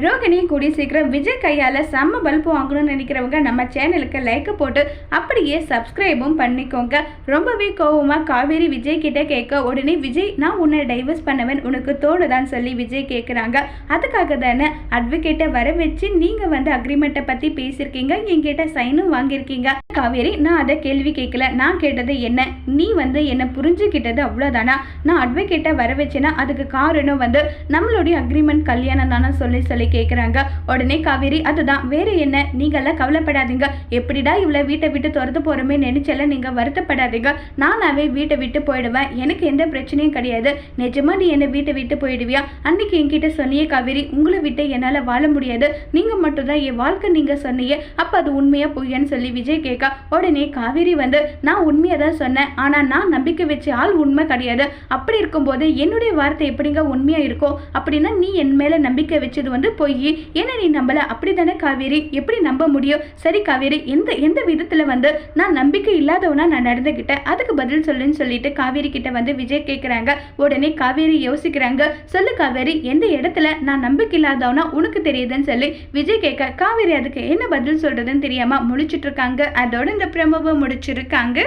ரோகிணி கூடி சீக்கிரம் விஜய் கையால் செம்ம பல்பு வாங்கணும்னு நினைக்கிறவங்க நம்ம சேனலுக்கு லைக் போட்டு அப்படியே சப்ஸ்கிரைபும் பண்ணிக்கோங்க. ரொம்பவே கோவமாக காவேரி விஜய் கிட்ட கேட்க உடனே விஜய் நான் உன்னை டைவர்ஸ் பண்ணுவேன் உனக்கு தோணுதான்னு சொல்லி விஜய் கேட்குறாங்க அதுக்காக தானே அட்வொகேட்டை வர வச்சு நீங்கள் வந்து அக்ரிமெண்ட்டை பற்றி பேசியிருக்கீங்க என்கிட்ட சைனும் வாங்கியிருக்கீங்க. காவேரி நான் அதை கேள்வி கேட்கல நான் கேட்டது என்ன? நீ வந்து என்னை புரிஞ்சுக்கிட்டது அவ்வளோதானா நான் அட்வொகேட்டை வர வச்சேன்னா அதுக்கு காரணம் வந்து நம்மளுடைய அக்ரிமெண்ட் கல்யாணம் தானே சொல்லி சொல்லி கேட்குறாங்க உடனே காவேரி அதுதான். வேறு என்ன? நீங்களாம் கவலைப்படாதீங்க. எப்படிடா இவ்வளோ வீட்டை விட்டு துரத்து போகிறோமே நினைச்சல நீங்கள் வருத்தப்படாதீங்க. நானாவே வீட்டை விட்டு போயிடுவேன். எனக்கு எந்த பிரச்சனையும் கிடையாது. நிஜமா நீ என்னை வீட்டை விட்டு போயிடுவியா? அன்னைக்கு என்கிட்ட சொன்னியே காவேரி உங்களை விட்டு என்னால் வாழ முடியாது. நீங்கள் மட்டும்தான் என் வாழ்க்கை நீங்கள் சொன்னீங்க. அப்போ அது உண்மையாக பொய்யான்னு சொல்லி விஜய் கேட்க உடனே காவேரி வந்து நான் உண்மையை தான் சொன்னேன். ஆனால் நான் நம்பிக்கை வச்ச ஆள் உண்மை கிடையாது. அப்படி இருக்கும்போது என்னுடைய வார்த்தை எப்படிங்க உண்மையாக இருக்கும் அப்படின்னா நீ என் மேலே நம்பிக்கை வச்சது வந்து பொய். என்ன நீ நம்பல. அப்படி தானே காவேரி? எப்படி நம்ப முடியும்? சரி காவேரி எந்த எந்த விதத்தில் வந்து நான் நம்பிக்கை இல்லாதவனா நான் நடந்துக்கிட்டேன் அதுக்கு பதில் சொல்லுன்னு சொல்லிட்டு காவேரி கிட்ட வந்து விஜய் கேட்குறாங்க உடனே காவேரி யோசிக்கிறாங்க. சொல்லு காவேரி எந்த இடத்துல நான் நம்பிக்கை இல்லாதவனா உனக்கு தெரியுதுன்னு சொல்லி விஜய் கேட்க காவேரி அதுக்கு என்ன பதில் சொல்றதுன்னு தெரியாம முழிச்சிட்டு இருக்காங்க? அதோட இந்த பிரமவை முடிச்சிருக்காங்க.